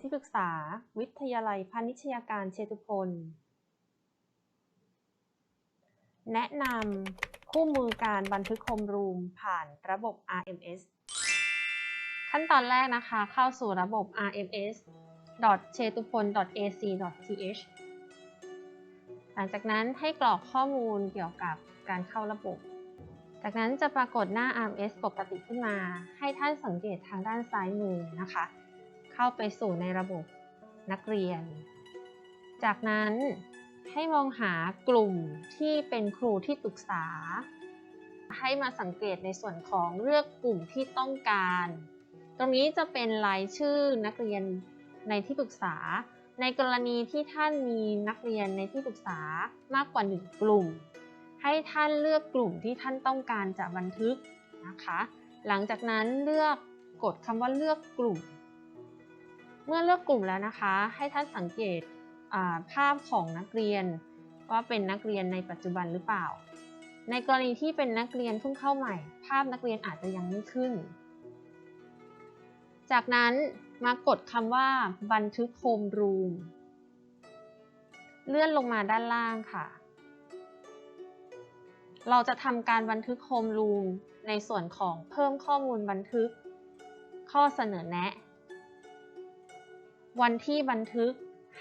ที่ปรึกษา วิทยาลัยพาณิชยการเชตุพลแนะนำคู่มือการบันทึกโฮมรูมผ่านระบบ RMS ขั้นตอนแรกนะคะ เข้าสู่ระบบ RMS c h e t u p o l ac th หลังจากนั้นให้กรอกข้อมูลเกี่ยวกับการเข้าระบบ จากนั้นจะปรากฏหน้า RMS ปกติขึ้นมา ให้ท่านสังเกตทางด้านซ้ายมือนะคะ เข้าไปสู่ในระบบนักเรียน จากนั้นให้มองหากลุ่มที่เป็นครูที่ปรึกษา ให้มาสังเกตในส่วนของเลือกกลุ่มที่ต้องการ ตรงนี้จะเป็นรายชื่อนักเรียนในที่ปรึกษา ในกรณีที่ท่านมีนักเรียนในที่ปรึกษามากกว่า1กลุ่ม ให้ท่านเลือกกลุ่มที่ท่านต้องการจะบันทึกนะคะ หลังจากนั้นเลือกกดคำว่าเลือกกลุ่ม เมื่อเลือกกลุ่มแล้วนะคะ ให้ท่านสังเกตภาพของนักเรียน ว่าเป็นนักเรียนในปัจจุบันหรือเปล่า ในกรณีที่เป็นนักเรียนเพิ่งเข้าใหม่ ภาพนักเรียนอาจจะยังไม่ขึ้น จากนั้นมากดคำว่าบันทึกโฮมรูมเลื่อนลงมาด้านล่างค่ะ เราจะทำการบันทึกโฮมรูมในส่วนของเพิ่มข้อมูลบันทึก ข้อเสนอแนะ วันที่บันทึก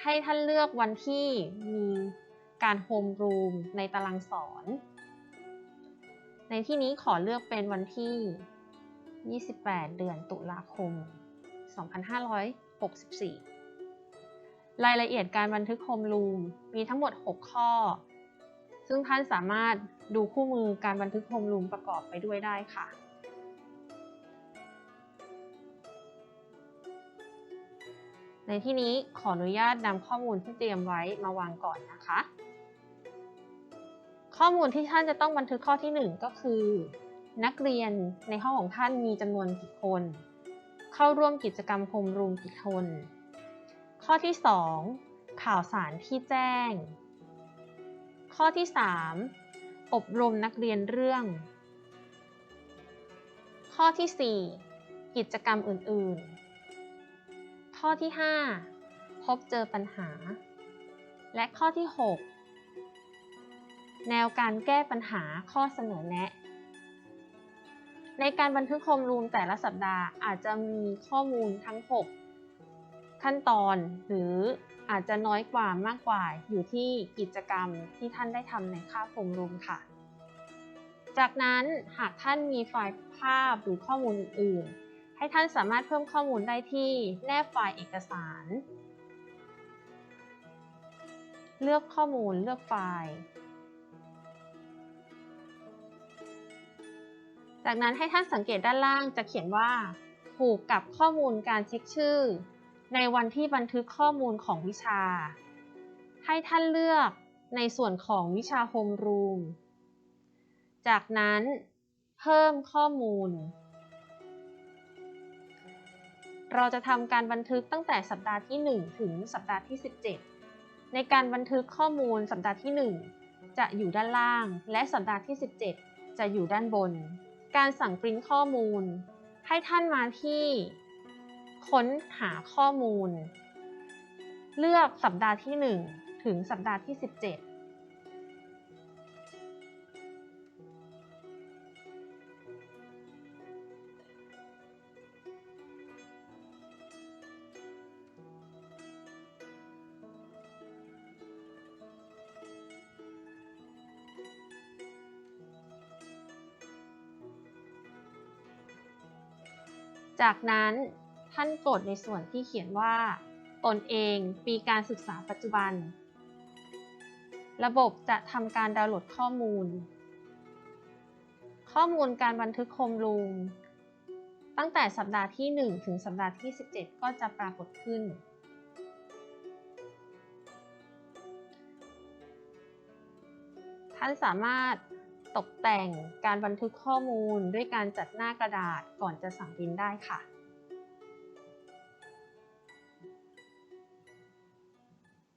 ให้ท่านเลือกวันที่มีการโฮมรูมในตารางสอน ในที่นี้ขอเลือกเป็นวันที่ 28 เดือนตุลาคม 2564 รายละเอียดการบันทึกโฮมรูมมีทั้งหมด 6 ข้อ ซึ่งท่านสามารถดูคู่มือการบันทึกโฮมรูมประกอบไปด้วยได้ค่ะ ในที่นี้ขออนุญาตนำข้อมูลที่เตรียมไว้มาวางก่อนนะคะ ข้อมูลที่ท่านจะต้องบันทึกข้อที่ 1 ก็คือ นักเรียนในห้องของท่านมีจำนวนกี่คน เข้าร่วมกิจกรรมโฮมรูมกี่คน ข้อที่ 2 ข่าวสารที่แจ้ง ข้อที่ 3 อบรมนักเรียนเรื่อง ข้อที่ 4 กิจกรรมอื่น ๆ ข้อที่ 5 พบเจอปัญหา และข้อที่ 6 แนวการแก้ปัญหาข้อเสนอแนะ ในการบันทึกโฮมรูมแต่ละสัปดาห์อาจจะมีข้อมูลทั้ง 6 ขั้นตอนหรืออาจจะน้อยกว่ามากกว่าอยู่ที่กิจกรรมที่ท่านได้ทำในค่าโฮมรูมค่ะ จากนั้นหากท่านมีไฟล์ภาพหรือข้อมูลอื่นๆ ให้ท่านสามารถเพิ่มข้อมูลได้ที่แนบไฟล์เอกสาร เลือกข้อมูลเลือกไฟล์ จากนั้นให้ท่านสังเกตด้านล่างจะเขียนว่า ผูกกับข้อมูลการเช็คชื่อ ในวันที่บันทึกข้อมูลของวิชา ให้ท่านเลือกในส่วนของวิชาโฮมรูม จากนั้นเพิ่มข้อมูล เราจะทำการบันทึกตั้งแต่สัปดาห์ที่ 1 ถึงสัปดาห์ที่ 17 ในการบันทึกข้อมูลสัปดาห์ที่ 1 จะอยู่ด้านล่าง และสัปดาห์ที่ 17 จะอยู่ด้านบน การสั่งปริ้นข้อมูล ให้ท่านมาที่ ค้นหาข้อมูล เลือกสัปดาห์ที่ 1 ถึงสัปดาห์ที่ 17 จากนั้นท่านกดในส่วนที่เขียนว่า ตนเองปีการศึกษาปัจจุบัน ระบบจะทำการดาวน์โหลดข้อมูล ข้อมูลการบันทึกโฮมรูมตั้งแต่สัปดาห์ที่ 1 ถึงสัปดาห์ที่ 17 ก็จะปรากฏขึ้น ท่านสามารถ ตกแต่งการบันทึกข้อมูลด้วยการจัดหน้ากระดาษก่อนจะสั่งปริ้นได้ค่ะ